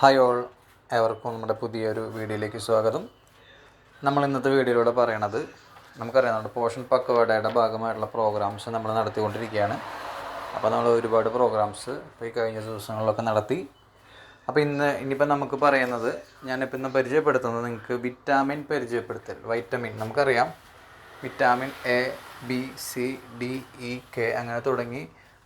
Hi all ഏവർക്കും നമ്മുടെ പുതിയൊരു വീഡിയോയിലേക്ക് സ്വാഗതം. നമ്മൾ ഇന്നത്തെ വീഡിയോയിലൂടെ പറയണത് നമുക്കറിയാം നമ്മുടെ പോഷൻ പക്വടയുടെ ഭാഗമായിട്ടുള്ള പ്രോഗ്രാംസ് നമ്മൾ നടത്തിക്കൊണ്ടിരിക്കുകയാണ്. അപ്പോൾ നമ്മൾ ഒരുപാട് പ്രോഗ്രാംസ് ഇപ്പോൾ ഈ കഴിഞ്ഞ ദിവസങ്ങളിലൊക്കെ നടത്തി. അപ്പോൾ ഇന്ന് ഇനിയിപ്പോൾ നമുക്ക് പറയുന്നത് ഞാനിപ്പോൾ ഇന്ന് പരിചയപ്പെടുത്തുന്നത് നിങ്ങൾക്ക് വിറ്റാമിൻ പരിചയപ്പെടുത്തൽ വൈറ്റമിൻ നമുക്കറിയാം. Vitamin A B C D E K അങ്ങനെ തുടങ്ങി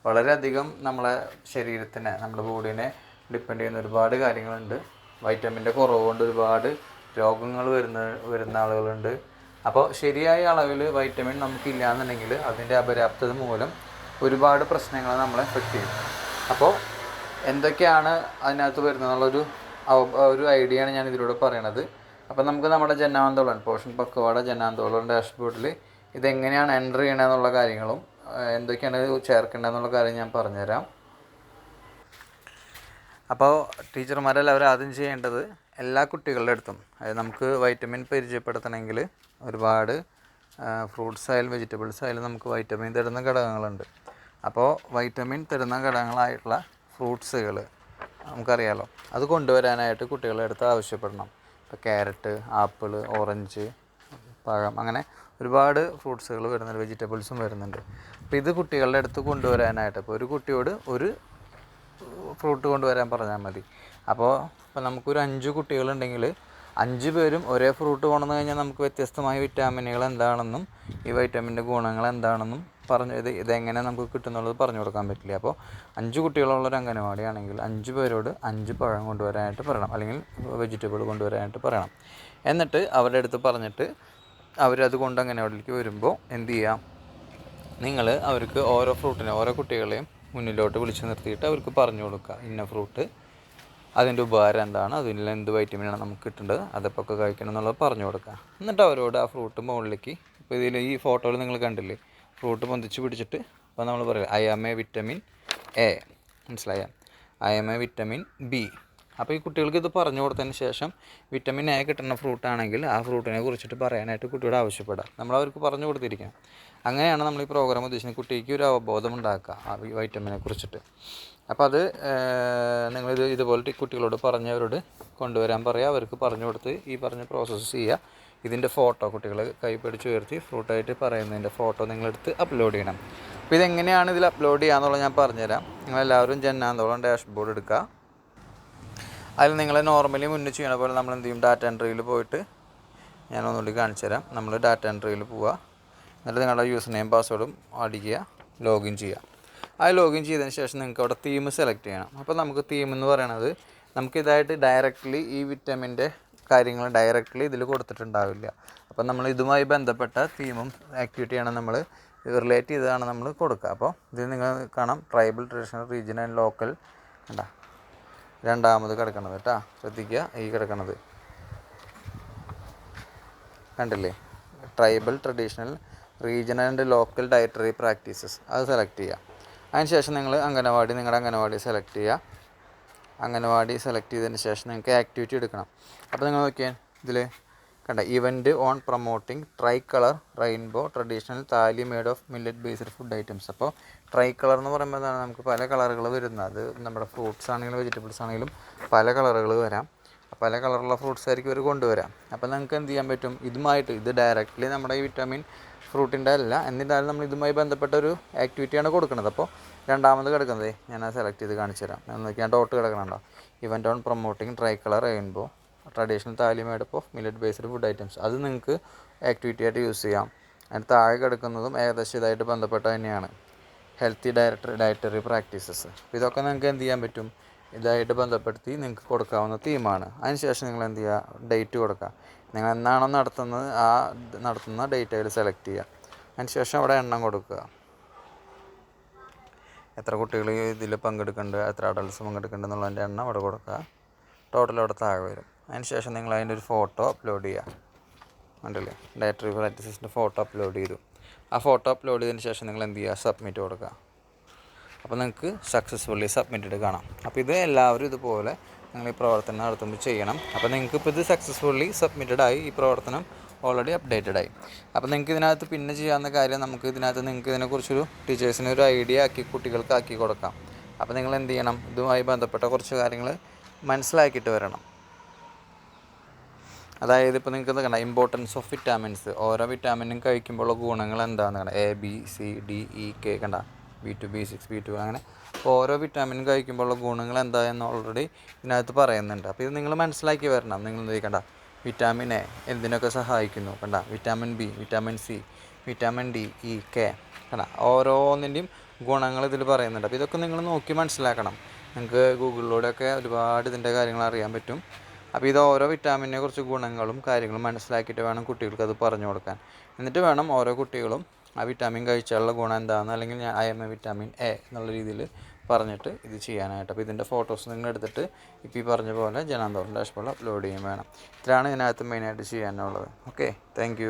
വളരെയധികം നമ്മളെ ശരീരത്തിന് നമ്മുടെ ബോഡീനെ ഡിപ്പെൻഡ് ചെയ്യുന്ന ഒരുപാട് കാര്യങ്ങളുണ്ട്. വൈറ്റമിന്റെ കുറവ് കൊണ്ട് ഒരുപാട് രോഗങ്ങൾ വരുന്ന വരുന്ന ആളുകളുണ്ട്. അപ്പോൾ ശരിയായ അളവിൽ വൈറ്റമിൻ നമുക്കില്ല എന്നുണ്ടെങ്കിൽ അതിന്റെ അപര്യാപ്തത മൂലം ഒരുപാട് പ്രശ്നങ്ങൾ നമ്മളെ എഫക്റ്റ് ചെയ്യും. അപ്പോൾ എന്തൊക്കെയാണ് അതിനകത്ത് വരുന്നതെന്നുള്ളൊരു ഒരു ഐഡിയയാണ് ഞാൻ ഇതിലൂടെ പറയണത്. അപ്പോൾ നമുക്ക് നമ്മുടെ ജനാന്തോളൻ പോഷൻ പക്വാട ജനാന്തോളൻ ഡാഷ്ബോർഡിൽ ഇതെങ്ങനെയാണ് എന്റർ ചെയ്യണമെന്നുള്ള കാര്യങ്ങളും എന്തൊക്കെയാണ് ചേർക്കേണ്ടതെന്നുള്ള കാര്യം ഞാൻ പറഞ്ഞുതരാം. അപ്പോൾ ടീച്ചർമാരെല്ലാവരും ആദ്യം ചെയ്യേണ്ടത്? എല്ലാ കുട്ടികളുടെ അടുത്തും. അതായത് നമുക്ക് വൈറ്റമിൻ പരിചയപ്പെടുത്തണമെങ്കിൽ ഒരുപാട് ഫ്രൂട്ട്സ് ആയാലും വെജിറ്റബിൾസ് ആയാലും നമുക്ക് വൈറ്റമിൻ തരുന്ന ഘടകങ്ങളുണ്ട്. അപ്പോൾ വൈറ്റമിൻ തരുന്ന ഘടകങ്ങളായിട്ടുള്ള ഫ്രൂട്ട്സുകൾ നമുക്കറിയാലോ. അത് കൊണ്ടുവരാനായിട്ട് കുട്ടികളുടെ അടുത്ത് ആവശ്യപ്പെടണം. ഇപ്പോൾ ക്യാരറ്റ് ആപ്പിൾ ഓറഞ്ച് പഴം അങ്ങനെ ഒരുപാട് ഫ്രൂട്ട്സുകൾ വരുന്നുണ്ട് വെജിറ്റബിൾസും വരുന്നുണ്ട്. അപ്പോൾ ഇത് കുട്ടികളുടെ അടുത്ത് കൊണ്ടുവരാനായിട്ട് ഇപ്പോൾ ഒരു കുട്ടിയോട് ഒരു ഫ്രൂട്ട് കൊണ്ടുവരാൻ പറഞ്ഞാൽ മതി. അപ്പോൾ ഇപ്പോൾ നമുക്കൊരു അഞ്ച് കുട്ടികളുണ്ടെങ്കിൽ അഞ്ച് പേരും ഒരേ ഫ്രൂട്ട് കൊണ്ടുവന്ന് കഴിഞ്ഞാൽ നമുക്ക് വ്യത്യസ്തമായ വിറ്റാമിനുകൾ എന്താണെന്നും ഈ വൈറ്റമിന്റെ ഗുണങ്ങൾ എന്താണെന്നും പറഞ്ഞു ഇത് ഇതെങ്ങനെ നമുക്ക് കിട്ടുന്നുള്ളത് പറഞ്ഞു കൊടുക്കാൻ പറ്റില്ല. അപ്പോൾ അഞ്ച് കുട്ടികളുള്ള ഒരു അംഗനവാടിയാണെങ്കിൽ അഞ്ച് പേരോട് അഞ്ച് പഴം കൊണ്ടുവരാനായിട്ട് പറയണം. അല്ലെങ്കിൽ വെജിറ്റബിൾ കൊണ്ടുവരാനായിട്ട് പറയണം. എന്നിട്ട് അവരുടെ അടുത്ത് പറഞ്ഞിട്ട് അവരത് കൊണ്ട് അംഗനവാടിയിലേക്ക് വരുമ്പോൾ എന്ത് ചെയ്യാം? നിങ്ങൾ അവർക്ക് ഓരോ ഫ്രൂട്ടിനെ ഓരോ കുട്ടികളെയും മുന്നിലോട്ട് വിളിച്ചു നിർത്തിയിട്ട് അവർക്ക് പറഞ്ഞു കൊടുക്കുക. ഇന്ന ഫ്രൂട്ട് അതിന്റെ ഉപകാരം എന്താണ്? അതിൽ എന്ത് വൈറ്റമിനാണ് നമുക്ക് കിട്ടേണ്ടത്? അതൊക്കെ കഴിക്കണം എന്നുള്ളത് പറഞ്ഞു കൊടുക്കുക. എന്നിട്ട് അവരോട് ആ ഫ്രൂട്ട് മുകളിലേക്ക് ഇപ്പോൾ ഇതിൽ ഈ ഫോട്ടോയിൽ നിങ്ങൾ കണ്ടില്ലേ? ഫ്രൂട്ട് പൊന്തിച്ച് പിടിച്ചിട്ട് അപ്പോൾ നമ്മൾ പറയുക I am a vitamin A മനസ്സിലായ? I am a vitamin B അപ്പോൾ ഈ കുട്ടികൾക്ക് ഇത് പറഞ്ഞു കൊടുത്തതിന് ശേഷം വിറ്റമിൻ എ കിട്ടുന്ന ഫ്രൂട്ടാണെങ്കിൽ ആ ഫ്രൂട്ടിനെ കുറിച്ചിട്ട് പറയാനായിട്ട് കുട്ടിയോട് ആവശ്യപ്പെടാം നമ്മൾ അവർക്ക് പറഞ്ഞു കൊടുത്തിരിക്കണം അങ്ങനെയാണ് നമ്മൾ ഈ പ്രോഗ്രാം ഉദ്ദേശിക്കുന്നത്. കുട്ടിക്ക് ഒരു അവബോധം ഉണ്ടാക്കുക ആ വൈറ്റമിനെ കുറിച്ചിട്ട്. അപ്പോൾ അത് നിങ്ങളിത് ഇതുപോലെ കുട്ടികളോട് പറഞ്ഞവരോട് കൊണ്ടുവരാൻ പറയുക അവർക്ക് പറഞ്ഞു കൊടുത്ത് ഈ പറഞ്ഞ പ്രോസസ്സ് ചെയ്യുക ഇതിന്റെ ഫോട്ടോ കുട്ടികൾ കൈ പിടിച്ച് ഉയർത്തി ഫ്രൂട്ടായിട്ട് പറയുന്നതിന്റെ ഫോട്ടോ നിങ്ങളെടുത്ത് അപ്ലോഡ് ചെയ്യണം. അപ്പോൾ ഇതെങ്ങനെയാണ് ഇതിൽ അപ്ലോഡ് ചെയ്യാന്നുള്ളത് ഞാൻ പറഞ്ഞുതരാം. നിങ്ങളെല്ലാവരും ജന്നാന്തോളം ഡാഷ്ബോർഡ് എടുക്കുക. അതിൽ നിങ്ങൾ നോർമലി മുന്നേ ചെയ്യണ പോലെ നമ്മൾ എന്ത് ചെയ്യും? ഡാറ്റ എൻട്രിയിൽ പോയിട്ട് ഞാൻ ഒന്നുകൂടി കാണിച്ചു തരാം നമ്മൾ ഡാറ്റ എൻട്രിയിൽ പോവുക. എന്നിട്ട് നിങ്ങളുടെ യൂസർ നെയിം പാസ്വേഡും അടിക്കുക ലോഗിൻ ചെയ്യുക. ആ ലോഗിൻ ചെയ്തതിന് ശേഷം നിങ്ങൾക്ക് അവിടെ തീം സെലക്ട് ചെയ്യണം. അപ്പോൾ നമുക്ക് തീം എന്ന് പറയണത് നമുക്കിതായിട്ട് ഡയറക്റ്റ്ലി ഈ വിറ്റമിന്റെ കാര്യങ്ങൾ ഡയറക്റ്റ്ലി ഇതിൽ കൊടുത്തിട്ടുണ്ടാവില്ല. അപ്പോൾ നമ്മൾ ഇതുമായി ബന്ധപ്പെട്ട തീമും ആക്ടിവിറ്റിയാണ് നമ്മൾ റിലേറ്റ് ചെയ്താണ് നമ്മൾ കൊടുക്കുക. അപ്പോൾ ഇതിൽ നിങ്ങൾ കാണാം tribal traditional region and local കണ്ട? രണ്ടാമത് കിടക്കണത് കേട്ടോ? ശ്രദ്ധിക്കുക ഈ കിടക്കണത്. കണ്ടില്ലേ? Tribal traditional regional and local dietary practices അത് സെലക്ട് ചെയ്യുക അതിനുശേഷം നിങ്ങൾ അംഗനവാടി നിങ്ങളുടെ അംഗനവാടി സെലക്ട് ചെയ്യുക അംഗനവാടി സെലക്ട് ചെയ്തതിന് ശേഷം നിങ്ങൾക്ക് ആക്ടിവിറ്റി എടുക്കണം. അപ്പോൾ നിങ്ങൾ നോക്കിയാൽ ഇതിൽ കണ്ട event on promoting tricolour rainbow traditional thali made of millet based food items അപ്പോൾ ട്രൈ കളർ എന്ന് പറയുമ്പോൾ നമുക്ക് പല കളറുകൾ വരുന്നത്. അത് നമ്മുടെ ഫ്രൂട്ട്സ് ആണെങ്കിലും വെജിറ്റബിൾസ് ആണെങ്കിലും പല കളറുകൾ വരാം. പല കളറുള്ള ഫ്രൂട്ട്സ് ആയിരിക്കും ഇവർ കൊണ്ടുവരാം. അപ്പോൾ നമുക്ക് എന്ത് ചെയ്യാൻ പറ്റും? ഇതുമായിട്ട് ഇത് ഡയറക്റ്റ്ലി നമ്മുടെ ഈ വിറ്റാമിൻ ഫ്രൂട്ടിന്റെ അല്ല. എന്നിരുന്നാലും നമ്മൾ ഇതുമായി ബന്ധപ്പെട്ട ഒരു ആക്ടിവിറ്റിയാണ് കൊടുക്കുന്നത്. അപ്പോൾ രണ്ടാമത് കിടക്കുന്നത് ഞാൻ സെലക്ട് ചെയ്ത് കാണിച്ചു തരാം. നോക്കിയാൽ dot കിടക്കണുണ്ടോ event on promoting tricolour rainbow traditional thali made up of millet based food items അത് നിങ്ങൾക്ക് ആക്ടിവിറ്റി ആയിട്ട് യൂസ് ചെയ്യാം. അതിന് താഴെ കിടക്കുന്നതും ഏകദേശം ഇതായിട്ട് ബന്ധപ്പെട്ട തന്നെയാണ്. ഹെൽത്തി ഡയറക്ടറി ഡയറ്ററി പ്രാക്ടീസസ് ഇതൊക്കെ നിങ്ങൾക്ക് എന്ത് ചെയ്യാൻ പറ്റും? ഇതായിട്ട് ബന്ധപ്പെടുത്തി നിങ്ങൾക്ക് കൊടുക്കാവുന്ന തീമാണ് അതിനുശേഷം നിങ്ങൾ എന്ത് ചെയ്യുക? ഡേറ്റ് കൊടുക്കുക. നിങ്ങൾ എന്നാണോ നടത്തുന്നത് ആ നടത്തുന്ന ഡേറ്റ് അതിൽ സെലക്ട് ചെയ്യുക. അതിനുശേഷം അവിടെ എണ്ണം കൊടുക്കുക. എത്ര കുട്ടികൾ ഇതിൽ പങ്കെടുക്കുന്നുണ്ട് എത്ര അഡൾട്ട്സ് പങ്കെടുക്കുന്നുണ്ട് എന്നുള്ളതിന്റെ എണ്ണം അവിടെ കൊടുക്കുക. ടോട്ടൽ അവിടെ താഴെ വരും. അതിനുശേഷം നിങ്ങൾ അതിന്റെ ഒരു ഫോട്ടോ അപ്ലോഡ് ചെയ്യുക. ഉണ്ടല്ലേ ഡയറ്ററി പ്രാക്ടീസസിന്റെ ഫോട്ടോ അപ്ലോഡ് ചെയ്തു. ആ ഫോട്ടോ അപ്ലോഡ് ചെയ്തതിന് ശേഷം നിങ്ങൾ എന്ത് ചെയ്യുക? സബ്മിറ്റ് കൊടുക്കുക. അപ്പോൾ നിങ്ങൾക്ക് സക്സസ്ഫുള്ളി സബ്മിറ്റഡ് കാണാം. അപ്പോൾ ഇത് എല്ലാവരും ഇതുപോലെ നിങ്ങൾ ഈ പ്രവർത്തനം നടത്തുമ്പോൾ ചെയ്യണം. അപ്പോൾ നിങ്ങൾക്ക് ഇപ്പോൾ ഇത് സക്സസ്ഫുള്ളി സബ്മിറ്റഡ് ആയി ഈ പ്രവർത്തനം ഓൾറെഡി അപ്ഡേറ്റഡ് ആയി. അപ്പോൾ നിങ്ങൾക്ക് ഇതിനകത്ത് പിന്നെ ചെയ്യാവുന്ന കാര്യം നമുക്ക് ഇതിനകത്ത് നിങ്ങൾക്ക് ഇതിനെക്കുറിച്ചൊരു ടീച്ചേഴ്സിന് ഒരു ഐഡിയ ആക്കി കുട്ടികൾക്ക് ആക്കി കൊടുക്കാം. അപ്പോൾ നിങ്ങൾ എന്ത് ചെയ്യണം? ഇതുമായി ബന്ധപ്പെട്ട കുറച്ച് കാര്യങ്ങൾ മനസ്സിലാക്കിയിട്ട് വരണം. അതായത് ഇപ്പോൾ നിങ്ങൾക്ക് കണ്ട ഇമ്പോർട്ടൻസ് ഓഫ് വിറ്റാമിൻസ് ഓരോ വിറ്റാമിനും കഴിക്കുമ്പോഴുള്ള ഗുണങ്ങൾ എന്താണെന്ന് കണ്ട A B C D E K കണ്ട B two B six B two അങ്ങനെ ഓരോ വിറ്റാമിൻ കഴിക്കുമ്പോഴുള്ള ഗുണങ്ങൾ എന്തായെന്ന് ഓൾറെഡി ഇതിനകത്ത് പറയുന്നുണ്ട്. അപ്പോൾ ഇത് നിങ്ങൾ മനസ്സിലാക്കി വരണം. നിങ്ങൾ എന്ത് കണ്ട വിറ്റാമിൻ എ എന്തിനൊക്കെ സഹായിക്കുന്നു? കണ്ട? Vitamin B vitamin C vitamin D E K കണ്ട? ഓരോന്നിന്റെയും ഗുണങ്ങൾ ഇതിൽ പറയുന്നുണ്ട്. അപ്പോൾ ഇതൊക്കെ നിങ്ങൾ നോക്കി മനസ്സിലാക്കണം. നിങ്ങൾക്ക് ഗൂഗിളിലൂടെയൊക്കെ ഒരുപാട് ഇതിന്റെ കാര്യങ്ങൾ അറിയാൻ പറ്റും. അപ്പോൾ ഇത് ഓരോ വിറ്റാമിനെ കുറിച്ച് ഗുണങ്ങളും കാര്യങ്ങളും മനസ്സിലാക്കിയിട്ട് വേണം കുട്ടികൾക്ക് അത് പറഞ്ഞു കൊടുക്കാൻ. എന്നിട്ട് വേണം ഓരോ കുട്ടികളും ആ വിറ്റാമിൻ കഴിച്ചാലുള്ള ഗുണം എന്താണെന്ന് അല്ലെങ്കിൽ ഞാൻ I am a vitamin A എന്നുള്ള രീതിയിൽ പറഞ്ഞിട്ട് ഇത് ചെയ്യാനായിട്ട്. അപ്പോൾ ഇതിന്റെ ഫോട്ടോസ് നിങ്ങൾ എടുത്തിട്ട് ഇപ്പോൾ ഈ പറഞ്ഞ പോലെ ജനാന്തോറിന്റെ ഡാഷ്ബോർഡിൽ അപ്ലോഡ് ചെയ്യാൻ വേണം. ഇത്രയാണ് ഇതിനകത്ത് മെയിനായിട്ട് ചെയ്യാനുള്ളത്. Okay thank